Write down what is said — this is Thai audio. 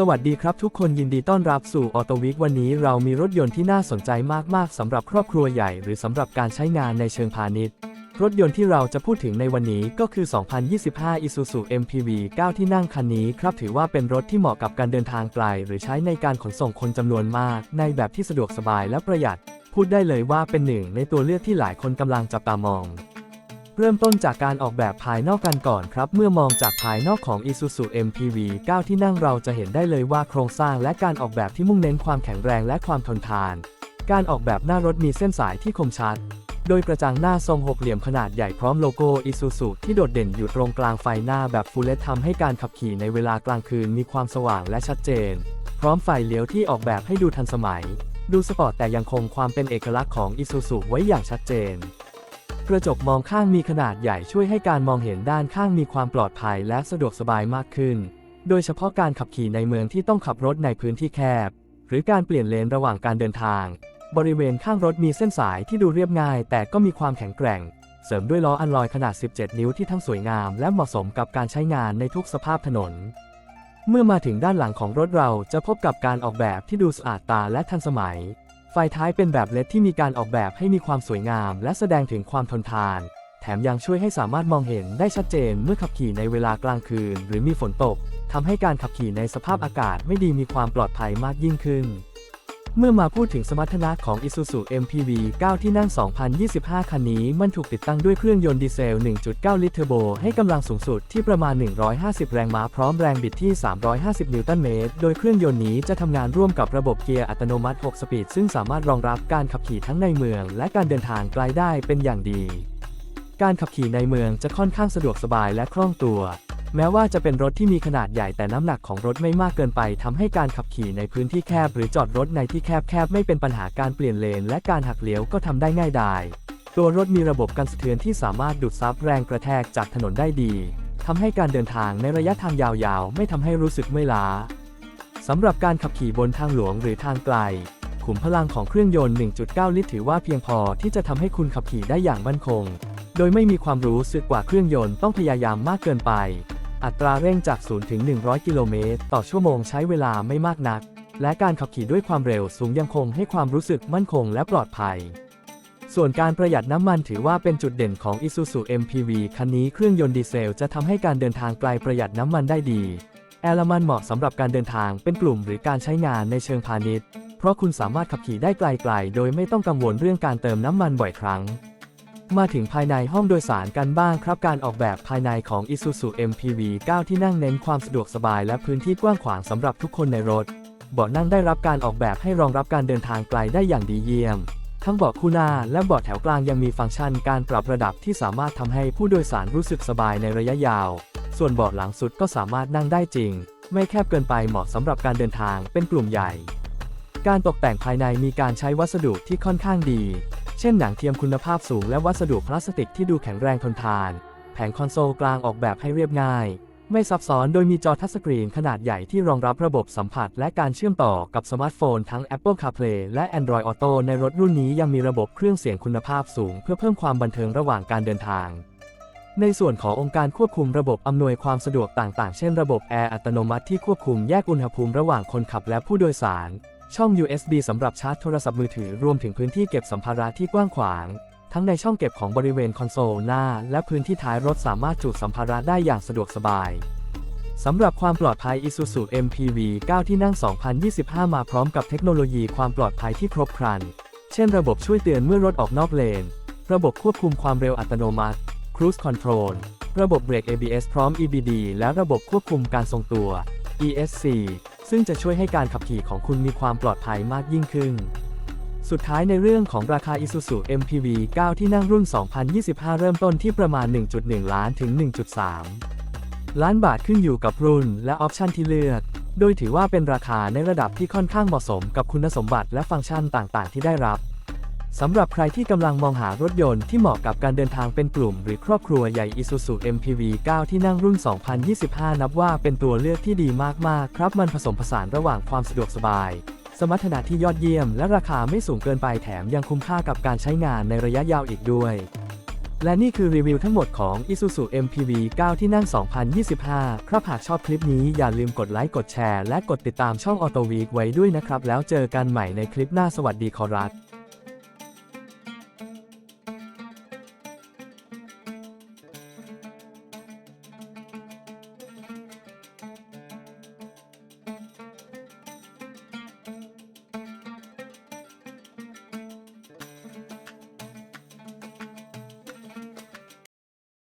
สวัสดีครับทุกคนยินดีต้อนรับสู่ออโตวิกวันนี้เรามีรถยนต์ที่น่าสนใจมากๆสำหรับครอบครัวใหญ่ หรือสำหรับการใช้งานในเชิงพาณิชย์ รถยนต์ที่เราจะพูดถึงในวันนี้ก็คือ 2025 Isuzu MPV 9 ที่นั่งคันนี้ครับ ถือว่าเป็นรถที่เหมาะกับการเดินทางไกล หรือใช้ในการขนส่งคนจำนวนมาก ในแบบที่สะดวกสบายและประหยัด พูดได้เลยว่าเป็นหนึ่งในตัวเลือกที่หลายคนกำลังจับตามอง เริ่มต้นจากการออกแบบภายนอกกันก่อนครับ เมื่อมองจากภายนอกของ Isuzu MPV 9 ที่นั่งเราจะเห็นได้เลยว่าโครงสร้างและการออกแบบที่มุ่งเน้นความแข็งแรงและความทนทาน การออกแบบหน้ารถมีเส้นสายที่คมชัด โดยกระจังหน้าทรงหกเหลี่ยมขนาดใหญ่พร้อมโลโก้ Isuzu ที่โดดเด่นอยู่ตรงกลางไฟหน้าแบบฟูลเลททำให้การขับขี่ในเวลากลางคืนมีความสว่างและชัดเจน พร้อมไฟเลี้ยวที่ออกแบบให้ดูทันสมัย ดูสปอร์ตแต่ยังคงความเป็นเอกลักษณ์ของ Isuzu ไว้อย่างชัดเจน กระจกมองข้างมีขนาดใหญ่ช่วยให้การมองเห็นด้านข้างมีความปลอดภัยและสะดวกสบายมากขึ้น โดยเฉพาะการขับขี่ในเมืองที่ต้องขับรถในพื้นที่แคบ หรือการเปลี่ยนเลนระหว่างการเดินทาง บริเวณข้างรถมีเส้นสายที่ดูเรียบง่าย แต่ก็มีความแข็งแกร่ง เสริมด้วยล้ออัลลอยขนาด 17 นิ้วที่ทั้งสวยงาม และเหมาะสมกับการใช้งานในทุกสภาพถนน เมื่อมาถึงด้านหลังของรถเราจะพบกับการออกแบบที่ดูสะอาดตาและทันสมัย ไฟท้ายเป็นแบบเลดที่มีการออกแบบให้มีความสวยงาม และแสดงถึงความทนทาน แถมยังช่วยให้สามารถมองเห็นได้ชัดเจนเมื่อขับขี่ในเวลากลางคืน หรือมีฝนตกทำให้การขับขี่ในสภาพอากาศไม่ดีมีความปลอดภัยมากยิ่งขึ้น เมื่อมาพูดถึงสมรรถนะของ Isuzu MPV 9 ที่นั่ง 2025 คันนี้มันถูกติดตั้งด้วยเครื่องยนต์ดีเซล 1.9 ลิตรเทอร์โบ ให้กำลังสูงสุดที่ประมาณ 150 แรงม้าพร้อมแรงบิดที่ 350 นิวตันเมตร โดยเครื่องยนต์นี้จะทำงานร่วมกับระบบเกียร์อัตโนมัติ 6 สปีด ซึ่งสามารถรองรับการขับขี่ทั้งในเมือง และการเดินทางไกลได้เป็นอย่างดี การขับขี่ในเมืองจะค่อนข้างสะดวกสบายและคล่องตัว แม้ว่าจะเป็นรถที่มีขนาดใหญ่แต่น้ำหนักของรถไม่มากเกินไปทำให้การขับขี่ในพื้นที่แคบ หรือจอดรถในที่แคบๆไม่เป็นปัญหาการเปลี่ยนเลน และการหักเลี้ยวก็ทำได้ง่ายดายตัวรถมีระบบกันสะเทือนที่สามารถดูดซับแรงกระแทกจากถนนได้ดีทำให้การเดินทางในระยะทางยาวๆ ไม่ทำให้รู้สึกเมื่อยล้าสำหรับการขับขี่บนทางหลวงหรือทางไกล ขุมพลังของเครื่องยนต์ 1.9 ลิตรถือว่าเพียงพอที่จะทำให้คุณขับขี่ได้อย่างมั่นคง โดยไม่มีความรู้สึกกว่าเครื่องยนต์ต้องพยายามมากเกินไป อัตราเร่งจาก 0 ถึง 100 กิโลเมตร ต่อชั่วโมงใช้เวลาไม่มากนัก และการขับขี่ด้วยความเร็วสูงยังคงให้ความรู้สึกมั่นคงและปลอดภัย ส่วนการประหยัดน้ำมันถือว่าเป็นจุดเด่นของ Isuzu MPV คันนี้เครื่องยนต์ดีเซลจะทำให้การเดินทางไกลประหยัดน้ำมันได้ดี แอลมันเหมาะสำหรับการเดินทางเป็นกลุ่มหรือการใช้งานในเชิงพาณิชย์ เพราะคุณสามารถขับขี่ได้ไกลๆ โดยไม่ต้องกังวลเรื่องการเติมน้ำมันบ่อยครั้ง มาถึงภายในห้องโดยสารกันบ้างครับการออกแบบภายในของ Isuzu MPV 9 ที่นั่งเน้นความสะดวกสบายและพื้นที่กว้างขวางสำหรับทุกคนในรถ เบาะนั่งได้รับการออกแบบให้รองรับการเดินทางไกลได้อย่างดีเยี่ยม ทั้งเบาะคู่หน้าและเบาะแถวกลางยังมีฟังก์ชันการปรับระดับที่สามารถทำให้ผู้โดยสารรู้สึกสบายในระยะยาว ส่วนเบาะหลังสุดก็สามารถนั่งได้จริง ไม่แคบเกินไปเหมาะสำหรับการเดินทางเป็นกลุ่มใหญ่ การตกแต่งภายในมีการใช้วัสดุที่ค่อนข้างดี เช่นหนังเทียมคุณภาพสูงและวัสดุพลาสติกที่ดูแข็งแรงทนทาน แผงคอนโซลกลางออกแบบให้เรียบง่าย ไม่ซับซ้อนโดยมีจอทัชสกรีนขนาดใหญ่ที่รองรับระบบสัมผัส และการเชื่อมต่อกับสมาร์ทโฟนทั้ง Apple CarPlay และ Android Auto ในรถรุ่นนี้ยังมีระบบเครื่องเสียงคุณภาพสูง เพื่อเพิ่มความบันเทิงระหว่างการเดินทางในส่วนขององค์การควบคุมระบบอำนวยความสะดวกต่างๆ เช่นระบบแอร์อัตโนมัติที่ควบคุมแยกอุณหภูมิระหว่างคนขับและผู้โดยสาร ช่อง USB สำหรับชาร์จโทรศัพท์มือถือรวมถึงพื้นที่เก็บสัมภาระที่กว้างขวาง ทั้งในช่องเก็บของบริเวณคอนโซลหน้า และพื้นที่ท้ายรถสามารถจุสัมภาระได้อย่างสะดวกสบายสำหรับความปลอดภัย Isuzu MPV 9 ที่นั่ง 2025 มาพร้อมกับเทคโนโลยีความปลอดภัยที่ครบครัน เช่นระบบช่วยเตือนเมื่อรถออกนอกเลน ระบบควบคุมความเร็วอัตโนมัติ Cruise Control ระบบเบรก ABS พร้อม EBD และระบบควบคุมการทรงตัว ESC ซึ่งจะช่วยให้การขับขี่ของคุณมีความปลอดภัยมากยิ่งขึ้น สุดท้ายในเรื่องของราคา Isuzu MPV 9 ที่นั่งรุ่น 2025 เริ่มต้นที่ประมาณ 1.1 ล้านถึง 1.3 ล้านบาทขึ้นอยู่กับรุ่นและออปชันที่เลือก โดยถือว่าเป็นราคาในระดับที่ค่อนข้างเหมาะสมกับคุณสมบัติและฟังก์ชันต่างๆ ที่ได้รับ สำหรับใครที่กำลังมองหารถยนต์ที่เหมาะกับการเดินทางเป็นกลุ่ม หรือครอบครัวใหญ่ Isuzu MPV 9 ที่นั่งรุ่น 2025 นับว่าเป็นตัวเลือกที่ดีมาก ๆ ครับ มันผสมผสานระหว่างความสะดวกสบาย สมรรถนะที่ยอดเยี่ยม และราคาไม่สูงเกินไปแถมยังคุ้มค่ากับการใช้งานในระยะยาวอีกด้วย และนี่คือรีวิวทั้งหมดของ Isuzu MPV 9 ที่นั่ง 2025 ครับหากชอบคลิปนี้อย่าลืมกดไลค์กดแชร์และกดติดตามช่อง Auto Week ไว้ด้วยนะครับแล้วเจอกันใหม่ในคลิปหน้าสวัสดีขอรับ